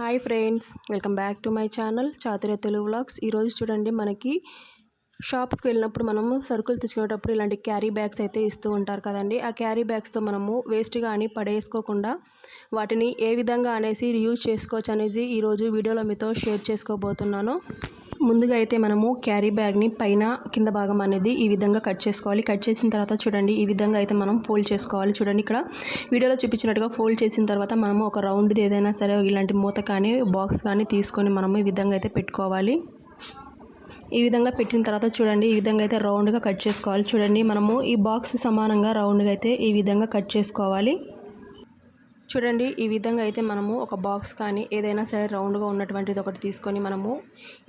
Hi friends welcome back to my channel Chathura Telugu vlogs. ఈరోజు చూడండి మనకి షాప్స్కి వెళ్ళినప్పుడు మనము సరుకులు తెచ్చుకునేటప్పుడు ఇలాంటి క్యారీ బ్యాగ్స్ అయితే ఇస్తూ ఉంటారు కదండి. ఆ క్యారీ బ్యాగ్స్తో మనము వేస్ట్ కానీ పడేసుకోకుండా వాటిని ఏ విధంగా అనేసి రియూజ్ చేసుకోవచ్చు అనేసి ఈరోజు వీడియోలో మీతో షేర్ చేసుకోబోతున్నాను. ముందుగా అయితే మనము క్యారీ బ్యాగ్ని పైన కింద భాగం అనేది ఈ విధంగా కట్ చేసుకోవాలి. కట్ చేసిన తర్వాత చూడండి ఈ విధంగా అయితే మనం ఫోల్డ్ చేసుకోవాలి. చూడండి ఇక్కడ వీడియోలో చూపించినట్టుగా ఫోల్డ్ చేసిన తర్వాత మనము ఒక రౌండ్ది ఏదైనా సరే ఇలాంటి మూత కానీ బాక్స్ కానీ తీసుకొని మనము ఈ విధంగా అయితే పెట్టుకోవాలి. ఈ విధంగా పెట్టిన తర్వాత చూడండి ఈ విధంగా అయితే రౌండ్గా కట్ చేసుకోవాలి. చూడండి మనము ఈ బాక్స్ సమానంగా రౌండ్గా అయితే ఈ విధంగా కట్ చేసుకోవాలి. చూడండి ఈ విధంగా అయితే మనము ఒక బాక్స్ కానీ ఏదైనా సరే రౌండ్గా ఉన్నటువంటిది ఒకటి తీసుకొని మనము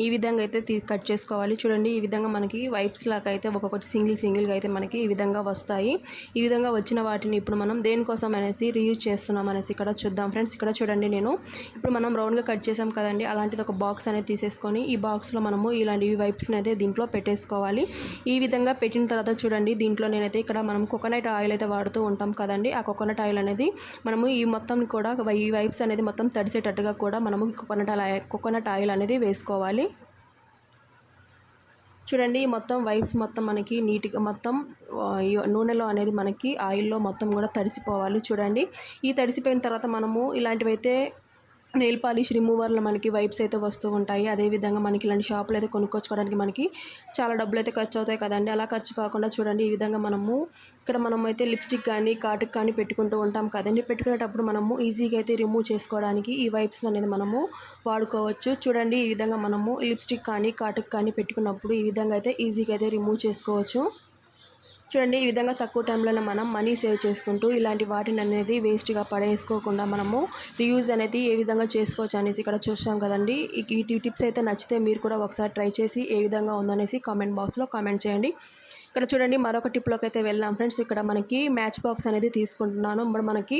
ఈ విధంగా అయితే తీ కట్ చేసుకోవాలి. చూడండి ఈ విధంగా మనకి వైప్స్ లాగా అయితే ఒక్కొక్కటి సింగిల్ సింగిల్గా అయితే మనకి ఈ విధంగా వస్తాయి. ఈ విధంగా వచ్చిన వాటిని ఇప్పుడు మనం దేనికోసం అనేసి రీయూజ్ చేస్తున్నాం అనేసి ఇక్కడ చూద్దాం. ఫ్రెండ్స్ ఇక్కడ చూడండి నేను. ఇప్పుడు మనం రౌండ్గా కట్ చేసాం కదండి అలాంటిది ఒక బాక్స్ అనేది తీసేసుకొని ఈ బాక్స్లో మనము ఇలాంటి వైప్స్ని అయితే దీంట్లో పెట్టేసుకోవాలి. ఈ విధంగా పెట్టిన తర్వాత చూడండి దీంట్లో నేనైతే ఇక్కడ మనం కోకోనట్ ఆయిల్ అయితే వాడుతూ ఉంటాం కదండి. ఆ కోకోనట్ ఆయిల్ అనేది మనము ఈ మొత్తం కూడా ఈ వైప్స్ అనేది మొత్తం తడిసేటట్టుగా కూడా మనము కోకోనట్ ఆయిల్ కోకోనట్ ఆయిల్ అనేది వేసుకోవాలి. చూడండి మొత్తం వైప్స్ మొత్తం మనకి నీట్గా మొత్తం నూనెలో అనేది మనకి ఆయిల్లో మొత్తం కూడా తడిసిపోవాలి చూడండి. ఈ తడిసిపోయిన తర్వాత మనము ఇలాంటివైతే నెయిల్ పాలిష్ రిమూవర్లు మనకి వైప్స్ అయితే వస్తూ ఉంటాయి. అదేవిధంగా మనకి ఇలాంటి షాపులు అయితే కొనుక్కొచ్చుకోవడానికి మనకి చాలా డబ్బులు అయితే ఖర్చు అవుతాయి కదండి. అలా ఖర్చు కాకుండా చూడండి ఈ విధంగా మనము ఇక్కడ మనం అయితే లిప్స్టిక్ కానీ కాటుక్ కానీ పెట్టుకుంటూ ఉంటాం కదండి. పెట్టుకునేటప్పుడు మనము ఈజీగా అయితే రిమూవ్ చేసుకోవడానికి ఈ వైప్స్ అనేది మనము వాడుకోవచ్చు. చూడండి ఈ విధంగా మనము లిప్స్టిక్ కానీ కాటుక్ కానీ పెట్టుకున్నప్పుడు ఈ విధంగా అయితే ఈజీగా అయితే రిమూవ్ చేసుకోవచ్చు. చూడండి ఈ విధంగా తక్కువ టైంలోనే మనం మనీ సేవ్ చేసుకుంటూ ఇలాంటి వాటిని అనేది వేస్ట్గా పడేసుకోకుండా మనము రియూజ్ అనేది ఏ విధంగా చేసుకోవచ్చు అనేసి ఇక్కడ చూస్తాం కదండి. ఈ టిప్స్ అయితే నచ్చితే మీరు కూడా ఒకసారి ట్రై చేసి ఏ విధంగా ఉందనేసి కామెంట్ బాక్స్లో కామెంట్ చేయండి. ఇక్కడ చూడండి మరొక టిప్లోకి అయితే వెళ్దాం. ఫ్రెండ్స్ ఇక్కడ మనకి మ్యాచ్ బాక్స్ అనేది తీసుకుంటున్నాను. ఇప్పుడు మనకి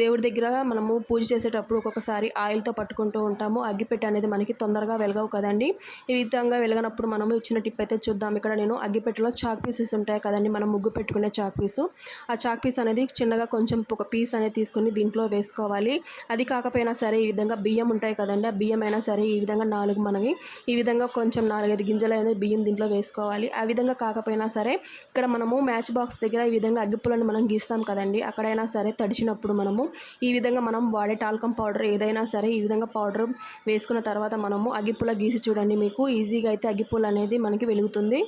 దేవుడి దగ్గర మనము పూజ చేసేటప్పుడు ఒక్కొక్కసారి ఆయిల్తో పట్టుకుంటూ ఉంటాము. అగ్గిపెట్టె అనేది మనకి తొందరగా వెలగవు కదండి. ఈ విధంగా వెలగనప్పుడు మనము ఇచ్చిన టిప్ అయితే చూద్దాం. ఇక్కడ నేను అగ్గిపెట్టెలో చాక్ పీసెస్ ఉంటాయి కదండి మనం ముగ్గు పెట్టుకునే చాక్ పీసు. ఆ చాక్ పీస్ అనేది చిన్నగా కొంచెం ఒక పీస్ అనేది తీసుకొని దీంట్లో వేసుకోవాలి. అది కాకపోయినా సరే ఈ విధంగా బియ్యం ఉంటాయి కదండి ఆ బియ్యం అయినా సరే ఈ విధంగా నాలుగు మనకి ఈ విధంగా కొంచెం నాలుగైదు గింజలు అనేది బియ్యం దీంట్లో వేసుకోవాలి. ఆ విధంగా కాకపోయినా సరే ఇక్కడ మనము మ్యాచ్ బాక్స్ దగ్గర ఈ విధంగా అగ్గిపులను మనం గీస్తాం కదండి. అక్కడైనా సరే తడిచినప్పుడు మనము ఈ విధంగా మనం వాడే టాల్కమ్ పౌడర్ ఏదైనా సరే ఈ విధంగా పౌడర్ వేసుకున్న తర్వాత మనము అగ్గిపుల్ల గీసి చూడండి. మీకు ఈజీగా అయితే అగ్గిపుల అనేది మనకి వెలుగుతుంది.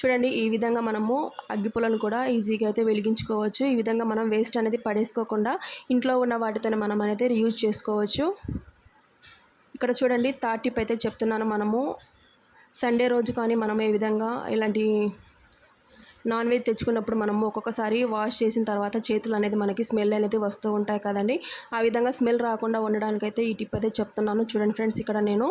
చూడండి ఈ విధంగా మనము అగ్గిపులను కూడా ఈజీగా అయితే వెలిగించుకోవచ్చు. ఈ విధంగా మనం వేస్ట్ అనేది పడేసుకోకుండా ఇంట్లో ఉన్న వాటితోనే మనం అనేది రీయూజ్ చేసుకోవచ్చు. ఇక్కడ చూడండి థర్డ్ టిప్ అయితే చెప్తున్నాను మనము. సండే రోజు కానీ మనం ఏ విధంగా ఇలాంటి నాన్ వెజ్ తెచ్చుకున్నప్పుడు మనము ఒక్కొక్కసారి వాష్ చేసిన తర్వాత చేతులు అనేది మనకి స్మెల్ అనేది వస్తూ ఉంటాయి కదండి. ఆ విధంగా స్మెల్ రాకుండా ఉండడానికైతే ఈ టిప్ అయితే చెప్తున్నాను. చూడండి ఫ్రెండ్స్ ఇక్కడ నేను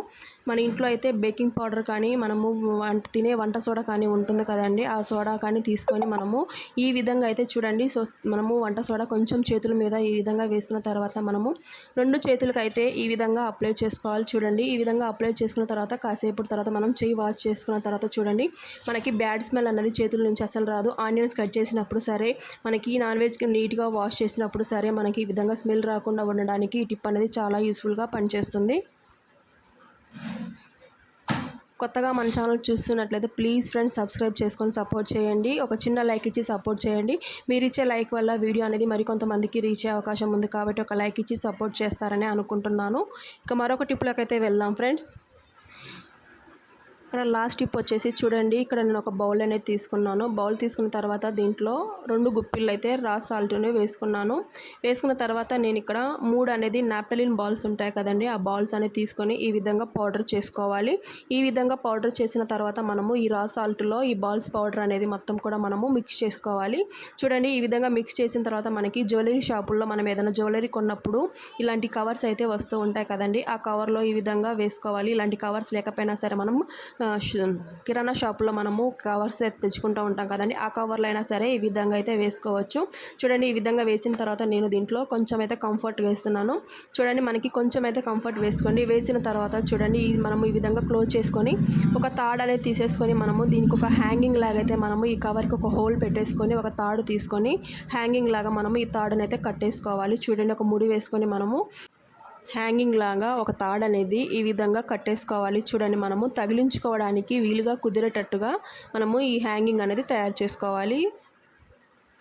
మన ఇంట్లో అయితే బేకింగ్ పౌడర్ కానీ మనము వంట తినే వంట సోడా కానీ ఉంటుంది కదండి. ఆ సోడా కానీ తీసుకొని మనము ఈ విధంగా అయితే చూడండి. సో మనము వంట సోడా కొంచెం చేతుల మీద ఈ విధంగా వేసుకున్న తర్వాత మనము రెండు చేతులకైతే అయితే ఈ విధంగా అప్లై చేసుకోవాలి చూడండి. ఈ విధంగా అప్లై చేసుకున్న తర్వాత కాసేపు తర్వాత మనం చెయ్యి వాష్ చేసుకున్న తర్వాత చూడండి. మనకి బ్యాడ్ స్మెల్ అనేది చేతుల నుంచి అసలు రాదు ఆనియన్స్ కట్ చేసినప్పుడు సరే మనకి నాన్ వెజ్ నీట్గా వాష్ చేసినప్పుడు సరే మనకి ఈ విధంగా స్మెల్ రాకుండా ఉండడానికి ఈ టిప్ అనేది చాలా యూస్ఫుల్గా పనిచేస్తుంది. కొత్తగా మన ఛానల్ చూస్తున్నట్లయితే ప్లీజ్ ఫ్రెండ్స్ సబ్స్క్రైబ్ చేసుకొని సపోర్ట్ చేయండి. ఒక చిన్న లైక్ ఇచ్చి సపోర్ట్ చేయండి. మీరు ఇచ్చే లైక్ వల్ల వీడియో అనేది మరికొంతమందికి రీచ్ అయ్యే అవకాశం ఉంది కాబట్టి ఒక లైక్ ఇచ్చి సపోర్ట్ చేస్తారని అనుకుంటున్నాను. ఇక మరొక టిప్లోకి అయితే వెళ్దాం ఫ్రెండ్స్. ఇక్కడ లాస్ట్ టిప్ వచ్చేసి చూడండి ఇక్కడ నేను ఒక బౌల్ అనేది తీసుకున్నాను. బౌల్ తీసుకున్న తర్వాత దీంట్లో రెండు గుప్పిళ్ళు అయితే రా సాల్ట్ని వేసుకున్నాను. వేసుకున్న తర్వాత నేను ఇక్కడ మూడు అనేది నాప్టలిన్ బాల్స్ ఉంటాయి కదండి ఆ బాల్స్ అనేది తీసుకొని ఈ విధంగా పౌడర్ చేసుకోవాలి. ఈ విధంగా పౌడర్ చేసిన తర్వాత మనము ఈ రా సాల్ట్లో ఈ బాల్స్ పౌడర్ అనేది మొత్తం కూడా మనము మిక్స్ చేసుకోవాలి. చూడండి ఈ విధంగా మిక్స్ చేసిన తర్వాత మనకి జ్యువెలరీ షాపుల్లో మనం ఏదైనా జ్యువెలరీ కొన్నప్పుడు ఇలాంటి కవర్స్ అయితే వస్తూ ఉంటాయి కదండి ఆ కవర్లో ఈ విధంగా వేసుకోవాలి. ఇలాంటి కవర్స్ లేకపోయినా సరే మనం కిరాణా షాపులో మనము కవర్స్ అయితే తెచ్చుకుంటూ ఉంటాం కదండి. ఆ కవర్లో అయినా సరే ఈ విధంగా అయితే వేసుకోవచ్చు. చూడండి ఈ విధంగా వేసిన తర్వాత నేను దీంట్లో కొంచెం అయితే కంఫర్ట్ వేస్తున్నాను. చూడండి మనకి కొంచెం అయితే కంఫర్ట్ వేసుకోండి. వేసిన తర్వాత చూడండి మనము ఈ విధంగా క్లోజ్ చేసుకొని ఒక తాడు అనేది తీసేసుకొని మనము దీనికి ఒక హ్యాంగింగ్ లాగా అయితే మనము ఈ కవర్కి ఒక హోల్ పెట్టేసుకొని ఒక తాడు తీసుకొని హ్యాంగింగ్ లాగా మనము ఈ తాడునైతే కట్టేసుకోవాలి. చూడండి ఒక ముడి వేసుకొని మనము హ్యాంగింగ్ లాగా ఒక తాడు అనేది ఈ విధంగా కట్టేసుకోవాలి. చూడండి మనము తగిలించుకోవడానికి వీలుగా కుదిరేటట్టుగా మనము ఈ హ్యాంగింగ్ అనేది తయారు చేసుకోవాలి.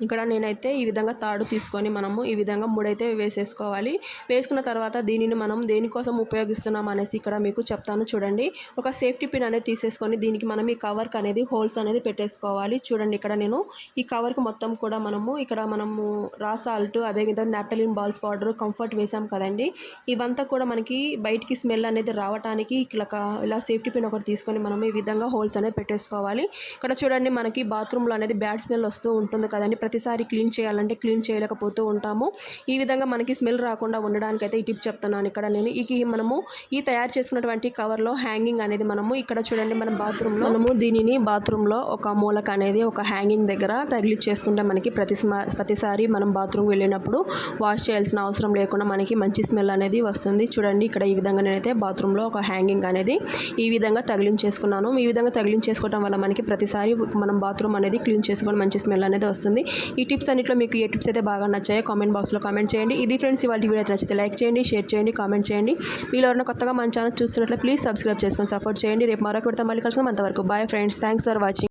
ఇక్కడ నేనైతే ఈ విధంగా తాడు తీసుకొని మనము ఈ విధంగా ముడైతే వేసేసుకోవాలి. వేసుకున్న తర్వాత దీనిని మనం దేనికోసం ఉపయోగిస్తున్నాం అనేసి ఇక్కడ మీకు చెప్తాను. చూడండి ఒక సేఫ్టీ పిన్ అనేది తీసేసుకొని దీనికి మనం ఈ కవర్కి అనేది హోల్స్ అనేది పెట్టేసుకోవాలి. చూడండి ఇక్కడ నేను ఈ కవర్కి మొత్తం కూడా మనము ఇక్కడ మనము రా సాల్ట్ అదేవిధంగా నాప్టలిన్ బాల్స్ పౌడర్ కంఫర్ట్ వేసాం కదండి. ఇవంతా కూడా మనకి బయటికి స్మెల్ అనేది రావడానికి ఇలా ఇలా సేఫ్టీ పిన్ ఒకటి తీసుకొని మనం ఈ విధంగా హోల్స్ అనేది పెట్టేసుకోవాలి. ఇక్కడ చూడండి మనకి బాత్రూంలో అనేది బ్యాడ్ స్మెల్ వస్తూ ఉంటుంది కదండి. ప్రతిసారి క్లీన్ చేయాలంటే క్లీన్ చేయలేకపోతూ ఉంటాము. ఈ విధంగా మనకి స్మెల్ రాకుండా ఉండడానికి అయితే ఈ టిప్ చెప్తున్నాను ఇక్కడ నేను. ఈ మనము ఈ తయారు చేసుకున్నటువంటి కవర్లో హ్యాంగింగ్ అనేది మనము ఇక్కడ చూడండి మన బాత్రూంలో. మనము దీనిని బాత్రూంలో ఒక మూలక అనేది ఒక హ్యాంగింగ్ దగ్గర తగిలిచ్చేసుకుంటే మనకి ప్రతి ప్రతిసారి మనం బాత్రూమ్ వెళ్ళినప్పుడు వాష్ చేయాల్సిన అవసరం లేకుండా మనకి మంచి స్మెల్ అనేది వస్తుంది. చూడండి ఇక్కడ ఈ విధంగా నేనైతే బాత్రూంలో ఒక హ్యాంగింగ్ అనేది ఈ విధంగా తగిలించేసుకున్నాను. ఈ విధంగా తగిలించేసుకోవడం వల్ల మనకి ప్రతిసారి మనం బాత్రూమ్ అనేది క్లీన్ చేసుకొని మంచి స్మెల్ అనేది వస్తుంది. ఈ టిప్స్ అన్నింటిలో మీకు ఏ టిప్స్ అయితే బాగా నచ్చాయో కామెంట్ బాక్స్లో కామెంట్ చేయండి. ఇది ఫ్రెండ్స్ ఇవాళ వీడియో నచ్చితే లైక్ చేయండి షేర్ చేయండి కామెంట్ చేయండి. మీరు ఎవరైనా కొత్తగా మన ఛానల్ చూస్తున్నట్లు ప్లీజ్ సబ్స్క్రైబ్ చేసుకొని సపోర్ట్ చేయండి. రేపు మరొక విడత మళ్ళీ కలిసి అంతవరకు bye friends thanks for watching